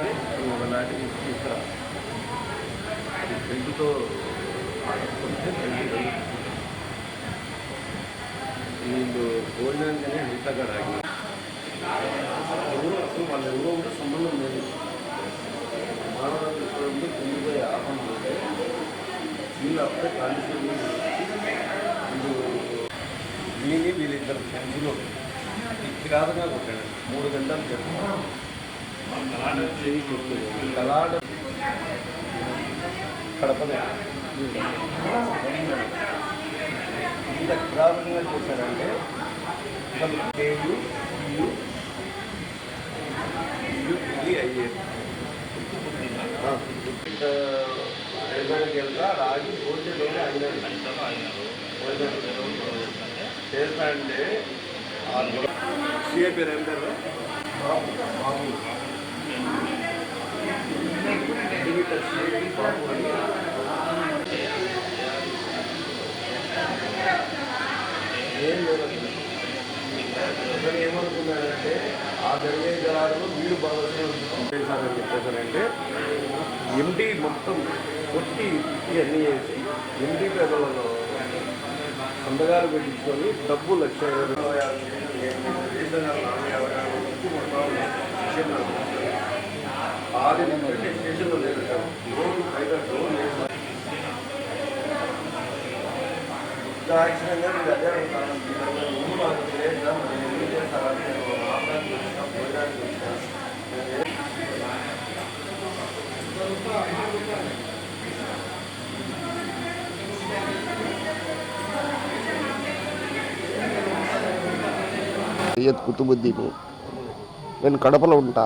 అంటే ఒకనాటి ఇక్కడ అది పెంకుతో ఆడుకుంటే పెంకు వీళ్ళు భోజనానికనే హరితగా రాగి. ఎవరు అసలు వాళ్ళ ఎవరో కూడా సంబంధం లేదు. మానవ ఇక్కడ ఆపం అంటే వీళ్ళు అప్పుడే కాలుష్యం వీళ్ళు వీని వీళ్ళిద్దరు ఫ్రెండ్స్లో కిరాతగా కొట్టాడు మూడు గంటలు చెప్పారు కలాడ కడపనే ఇంత కిరాతకంగా చేశాడంటే అసలు ఇయు ఇయు ఇది అయ్యేది ఎదురుకి రాగి భోజనంలోనే అయినారు చేస్తా అంటే సిఏ పేరు ఏం పేరు బాబు బాబు ఏమనుకున్నారంటే ఆ జరిగే జలాలు వీడు బాగా చేశారని చెప్పేసారంటే ఎండి మొత్తం కొట్టి ఇవన్నీ చేసి ఎండి పేదలలో సంతకాలు పెట్టించుకొని డబ్బు లక్ష ఇరవై ఆరు వేలు, నలభై యాభై ఆరు వరకు మొత్తం స్టేషన్లో ఉంది. ఆది నుంచి నేను స్టేషన్లో లేదు సార్ రోజు పైగా రోజు లేదు ఖచ్చితంగా మీరు అదే అడుగుతాను ముందు మాకు లేదు సార్ మరి ఎందుకు చేస్తారని నేను మాట్లాడి వచ్చిన పోయడానికి వచ్చిన సయ్యద్ కుతుబుద్దీన్. నేను కడపలో ఉంటా.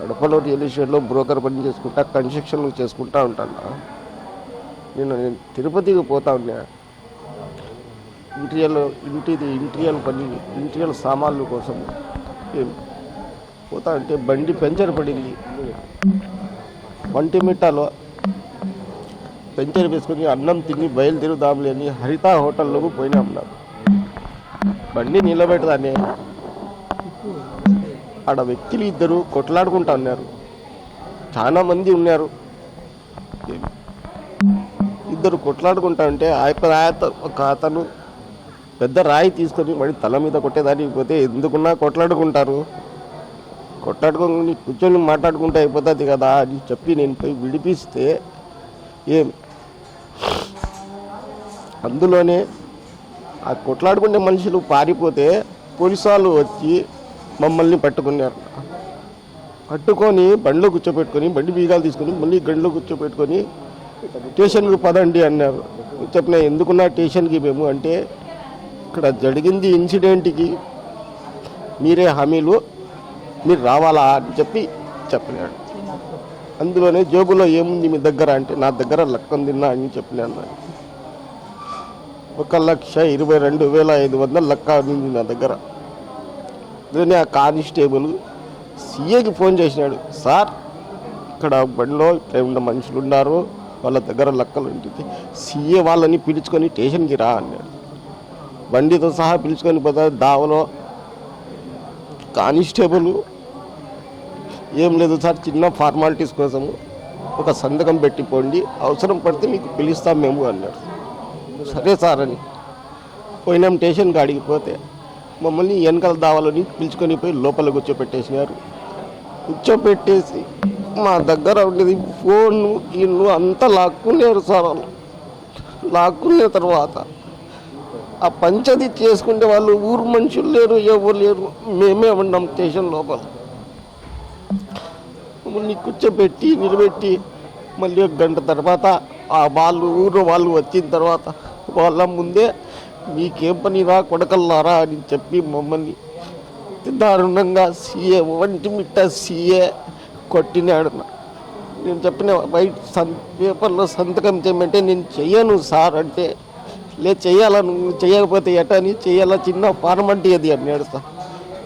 కడపలో రియల్ ఎస్టేట్లో బ్రోకర్ పని చేసుకుంటా కన్స్ట్రక్షన్లు చేసుకుంటా ఉంటాను. నేను నేను తిరుపతికి పోతా ఉన్నా. ఇంటీరియల్ ఇంటిది ఇంటీరియల్ పని ఇంటీరియల్ సామాన్లు కోసం ఏం పోతా అంటే బండి పెంచర్ పడింది. వంటిమిట్టలో పెంచర్ వేసుకొని అన్నం తిని బయలుదేరుదాంలే అని హరిత హోటల్లోకి పోయినాం. నాకు బండి నిలబెడతానే ఆడ వ్యక్తులు ఇద్దరు కొట్లాడుకుంటా ఉన్నారు చాలా మంది ఉన్నారు. ఇద్దరు కొట్లాడుకుంటా ఉంటే ఆ యొక్క ఒక అతను పెద్ద రాయి తీసుకొని మళ్ళీ తల మీద కొట్టేదానికి పోతే ఎందుకున్నా కొట్లాడుకుంటారు. కొట్లాడుకొని కూర్చొని మాట్లాడుకుంటే అయిపోతుంది కదా అని చెప్పి నేను పోయి విడిపిస్తే ఏం? అందులోనే ఆ కొట్లాడుకునే మనుషులు పారిపోతే పోలీసు వాళ్ళు వచ్చి మమ్మల్ని పట్టుకున్నారు. పట్టుకొని బండిలో కూర్చోపెట్టుకొని బండి బీగాలు తీసుకొని మళ్ళీ గండిలో కూర్చోపెట్టుకొని స్టేషన్కి పదండి అన్నారు. చెప్పిన ఎందుకున్నా స్టేషన్కి మేము అంటే ఇక్కడ జరిగింది ఇన్సిడెంట్కి మీరే హామీలు మీరు రావాలా అని చెప్పి చెప్పినాడు. అందులోనే జేబులో ఏముంది మీ దగ్గర అంటే నా దగ్గర లక్కం తిన్నా అని చెప్పినాను ఒక లక్ష ఇరవై రెండు వేల ఐదు వందల లక్క ఉంది నా దగ్గర. దీన్ని ఆ కానిస్టేబుల్ సీఏకి ఫోన్ చేసినాడు సార్ ఇక్కడ బండిలో ఇక్కడ ఉన్న మనుషులు ఉన్నారు వాళ్ళ దగ్గర లెక్కలు ఉంటుంది సీఏ వాళ్ళని పిలుచుకొని స్టేషన్కి రా అన్నాడు. బండితో సహా పిలుచుకొని పోతా దావలో కానిస్టేబుల్ ఏం లేదు సార్ చిన్న ఫార్మాలిటీస్ కోసము ఒక సంతకం పెట్టిపోండి అవసరం పడితే మీకు పిలుస్తాం మేము అన్నాడు. సరే సార్ అని పోయినాం స్టేషన్కి కాడికి పోతే మమ్మల్ని వెనకాల దావాలని పిలుచుకొని పోయి లోపల కూర్చోపెట్టేసినారు. కూర్చోపెట్టేసి మా దగ్గర ఉండేది ఫోన్ ఇల్లు అంతా లాక్కున్నారు సార్ వాళ్ళు. లాక్కున్న తర్వాత ఆ పంచది చేసుకుంటే వాళ్ళు ఊరు మనుషులు లేరు ఎవరు లేరు. మేమే ఉన్నాం స్టేషన్ లోపల. మమ్మల్ని కూర్చోబెట్టి నిలబెట్టి మళ్ళీ ఒక గంట తర్వాత ఆ వాళ్ళు ఊరు వాళ్ళు వచ్చిన తర్వాత వాళ్ళ ముందే మీకేం పని రా కొడకల్లారా అని చెప్పి మమ్మల్ని దారుణంగా సీఏ వంటి మిట్ట సీఏ కొట్టినాడు. నేను చెప్పిన బయట సన్ పేపర్లో సంతకం చేయమంటే నేను చెయ్యను సార్ అంటే లే చేయాలను నువ్వు చేయకపోతే ఎట అని చేయాలా చిన్న ఫార్మాలిటీ అది అన్నాడు సార్.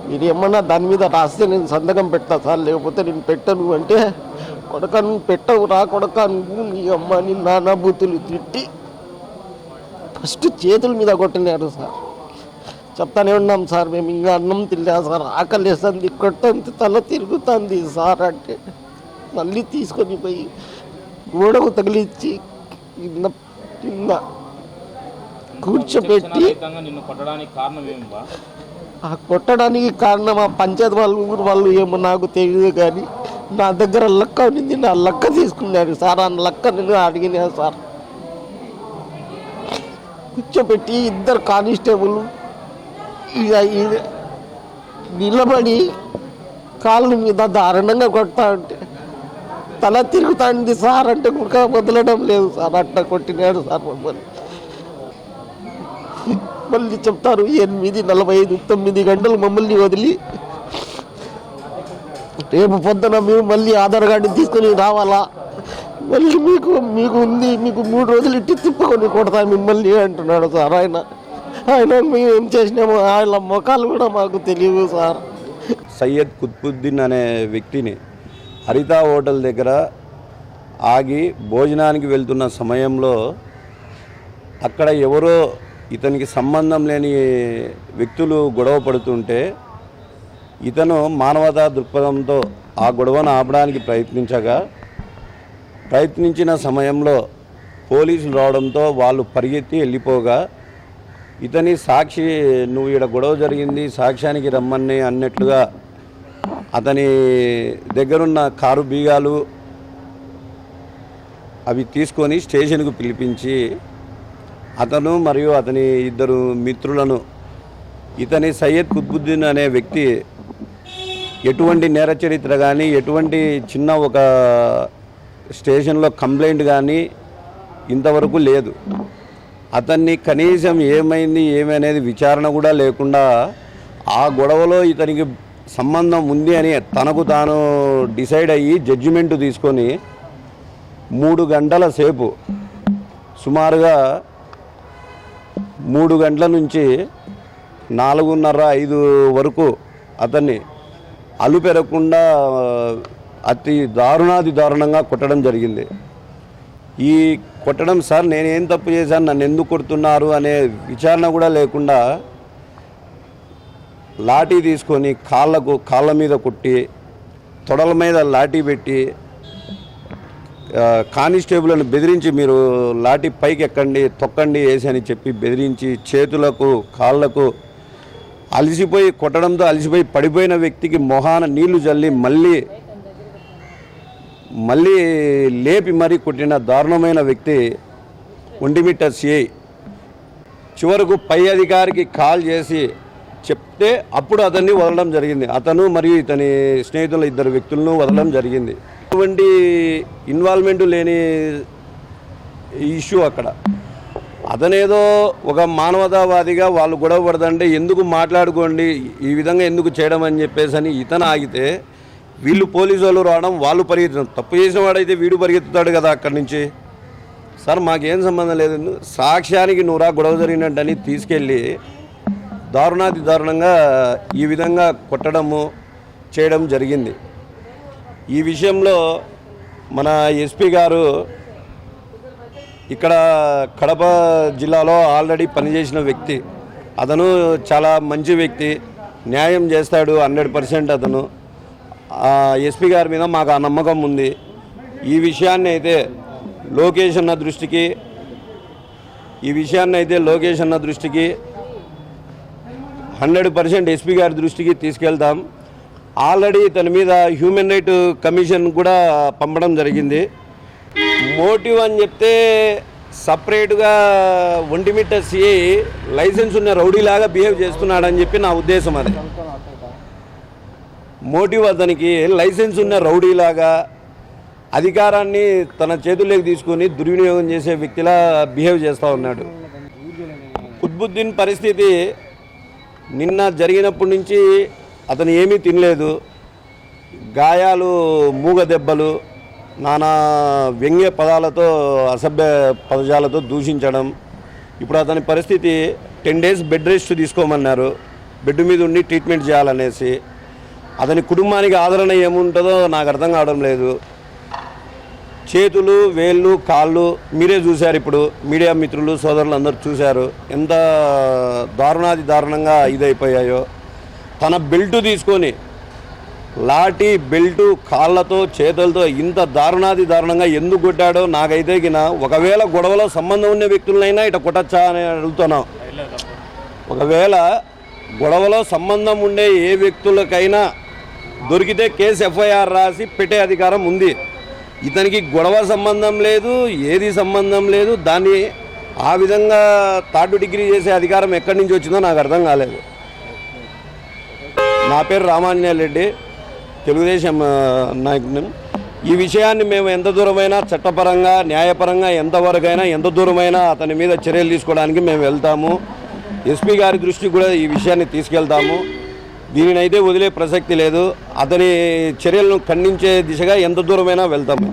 మీరు ఏమన్నా దాని మీద రాస్తే నేను సంతకం పెడతా సార్ లేకపోతే నేను పెట్టను అంటే కొడక నువ్వు పెట్టవు రా కొడక నువ్వు నీ అమ్మని నానా బూతులు తిట్టి ఫస్ట్ చేతుల మీద కొట్టినారు సార్. చెప్తానే ఉన్నాం సార్ మేము ఇంకా అన్నం తినలే సార్. ఆకలి వేస్తుంది కొట్టంత తల తిరుగుతుంది సార్ అంటే. మళ్ళీ తీసుకొని పోయి గోడకు తగిలిచ్చి కింద కింద బా? ఆ కొట్టడానికి కారణం ఆ పంచాయతీ వాళ్ళు ఊరు వాళ్ళు ఏమో నాకు తెలియదు కానీ నా దగ్గర లక్క ఉంది నా లక్క తీసుకున్నారు సార్. ఆ లక్క నేను అడిగినా సార్. కూర్చోబెట్టి ఇద్దరు కానిస్టేబుల్ నిలబడి కాళ్ళ మీద దారుణంగా కొడతా ఉంటే తల తిరుగుతాంది సార్ అంటే కూడా వదలడం లేదు సార్ అట్ట కొట్టినాడు సార్ మమ్మల్ని. మళ్ళీ చెప్తారు ఎనిమిది నలభై ఐదు తొమ్మిది గంటలు మమ్మల్ని వదిలి రేపు పొద్దున మీరు మళ్ళీ ఆధార్ కార్డు తీసుకొని రావాలా? మళ్ళీ మీకు మీకు ఉంది మీకు మూడు రోజులు ఇట్టి తిప్పుకొని కొడతా మిమ్మల్ని అంటున్నాడు సార్ ఆయన. ఆయన మేము ఏం చేసినామో ఆయన ముఖాలు కూడా మాకు తెలియదు సార్. సయ్యద్ కుత్బుద్దీన్ అనే వ్యక్తిని హరిత హోటల్ దగ్గర ఆగి భోజనానికి వెళ్తున్న సమయంలో అక్కడ ఎవరో ఇతనికి సంబంధం లేని వ్యక్తులు గొడవ పడుతుంటే ఇతను మానవతా దృక్పథంతో ఆ గొడవను ఆపడానికి ప్రయత్నించగా ప్రయత్నించిన సమయంలో పోలీసులు రావడంతో వాళ్ళు పరిగెత్తి వెళ్ళిపోగా ఇతని సాక్షి నువ్వు ఇక్కడ గొడవ జరిగింది సాక్ష్యానికి రమ్మని అన్నట్లుగా అతని దగ్గరున్న కారు బీగాలు అవి తీసుకొని స్టేషన్కు పిలిపించి అతను మరియు అతని ఇద్దరు మిత్రులను ఇతని సయ్యద్ కుత్బుద్దీన్ అనే వ్యక్తి ఎటువంటి నేర చరిత్ర కానీ ఎటువంటి చిన్న ఒక స్టేషన్లో కంప్లైంట్ కానీ ఇంతవరకు లేదు. అతన్ని కనీసం ఏమైంది ఏమనేది విచారణ కూడా లేకుండా ఆ గొడవలో ఇతనికి సంబంధం ఉంది అని తనకు తాను డిసైడ్ అయ్యి జడ్జిమెంట్ తీసుకొని మూడు గంటల సేపు సుమారుగా మూడు గంటల నుంచి నాలుగున్నర ఐదు వరకు అతన్ని అలుపెరగకుండా అతి దారుణాది దారుణంగా కొట్టడం జరిగింది. ఈ కొట్టడం సార్ నేను ఏం తప్పు చేశాను నన్ను ఎందుకు కొడుతున్నారు అనే విచారణ కూడా లేకుండా లాఠీ తీసుకొని కాళ్ళకు కాళ్ళ మీద కొట్టి తొడల మీద లాఠీ పెట్టి కానిస్టేబుల్ని బెదిరించి మీరు లాఠీ పైకి ఎక్కండి తొక్కండి వేసి అని చెప్పి బెదిరించి చేతులకు కాళ్ళకు అలసిపోయి కొట్టడంతో అలసిపోయి పడిపోయిన వ్యక్తికి మొహాన నీళ్ళు చల్లి మళ్ళీ మళ్ళీ లేపి మరీ కొట్టిన దారుణమైన వ్యక్తి ఒంటిమిట్ట సిఐ. చివరకు పై అధికారికి కాల్ చేసి చెప్తే అప్పుడు అతన్ని వదలడం జరిగింది. అతను మరియు ఇతని స్నేహితుల ఇద్దరు వ్యక్తులను వదలడం జరిగింది. ఎటువంటి ఇన్వాల్వ్మెంట్ లేని ఇష్యూ అక్కడ. అతనేదో ఒక మానవతావాదిగా వాళ్ళు గొడవ పడదంటే ఎందుకు మాట్లాడుకోండి ఈ విధంగా ఎందుకు చేయడం అని చెప్పేసి అని ఇతను ఆగితే వీళ్ళు పోలీసు వాళ్ళు రావడం వాళ్ళు పరిగెత్తడం. తప్పు చేసిన వాడైతే వీడు పరిగెత్తుతాడు కదా అక్కడి నుంచి. సార్ మాకేం సంబంధం లేదు. సాక్ష్యానికి నూరా గొడవ జరిగినట్టని తీసుకెళ్ళి దారుణాతి దారుణంగా ఈ విధంగా కొట్టడము చేయడం జరిగింది. ఈ విషయంలో మన ఎస్పీ గారు ఇక్కడ కడప జిల్లాలో ఆల్రెడీ పనిచేసిన వ్యక్తి. అతను చాలా మంచి వ్యక్తి. న్యాయం చేస్తాడు హండ్రెడ్ పర్సెంట్ అతను. ఎస్పీ గారి మీద మాకు ఆ నమ్మకం ఉంది. ఈ విషయాన్ని అయితే లోకేష్ అన్న దృష్టికి ఈ విషయాన్ని అయితే లోకేష్ అన్న దృష్టికి హండ్రెడ్ పర్సెంట్ ఎస్పీ గారి దృష్టికి తీసుకెళ్తాం. ఆల్రెడీ తన మీద హ్యూమన్ రైట్ కమిషన్ కూడా పంపడం జరిగింది. మోటివ్ అని చెప్తే సపరేట్గా ఒంటిమిట్ట సిఐ లైసెన్స్ ఉన్న రౌడీలాగా బిహేవ్ చేస్తున్నాడని చెప్పి నా ఉద్దేశం అది. మోటివ్ అతనికి లైసెన్స్ ఉన్న రౌడీలాగా అధికారాన్ని తన చేతుల్లోకి తీసుకొని దుర్వినియోగం చేసే వ్యక్తిలా బిహేవ్ చేస్తూ ఉన్నాడు. కుత్బుద్దీన్ పరిస్థితి నిన్న జరిగినప్పటి నుంచి అతను ఏమీ తినలేదు. గాయాలు మూగ దెబ్బలు నానా వ్యంగ్య పదాలతో అసభ్య పదజాలతో దూషించడం. ఇప్పుడు అతని పరిస్థితి టెన్ డేస్ బెడ్ రెస్ట్ తీసుకోమన్నారు. బెడ్ మీద ఉండి ట్రీట్మెంట్ చేయాలనేసి అతని కుటుంబానికి ఆదరణ ఏముంటుందో నాకు అర్థం కావడం లేదు. చేతులు వేళ్ళు కాళ్ళు మీరే చూశారు ఇప్పుడు. మీడియా మిత్రులు సోదరులు అందరూ చూశారు. ఎంత దారుణాది దారుణంగా ఇదైపోయాయో. తన బెల్ట్ తీసుకొని లాఠీ బెల్టు కాళ్ళతో చేతులతో ఇంత దారుణాది దారుణంగా ఎందుకు కొట్టాడో నాకైతే గిన ఒకవేళ గొడవలో సంబంధం ఉన్న వ్యక్తులనైనా ఇట కొట్టచ్చా అని అడుగుతున్నాం. ఒకవేళ గొడవలో సంబంధం ఉండే ఏ వ్యక్తులకైనా దొరికితే కేసు ఎఫ్ఐఆర్ రాసి పెట్టే అధికారం ఉంది. ఇతనికి గొడవ సంబంధం లేదు ఏది సంబంధం లేదు. దాన్ని ఆ విధంగా థర్డ్ డిగ్రీ చేసే అధికారం ఎక్కడి నుంచి వచ్చిందో నాకు అర్థం కాలేదు. నా పేరు రామాంజనేయ రెడ్డి తెలుగుదేశం నాయకుని ఈ విషయాన్ని మేము ఎంత దూరమైనా చట్టపరంగా న్యాయపరంగా ఎంతవరకైనా ఎంత దూరమైనా అతని మీద చర్యలు తీసుకోవడానికి మేము వెళ్తాము. ఎస్పీ గారి దృష్టికి కూడా ఈ విషయాన్ని తీసుకెళ్తాము. దీనినైతే వదిలే ప్రసక్తి లేదు. అతని చర్యలను ఖండించే దిశగా ఎంత దూరమైనా వెళ్తాము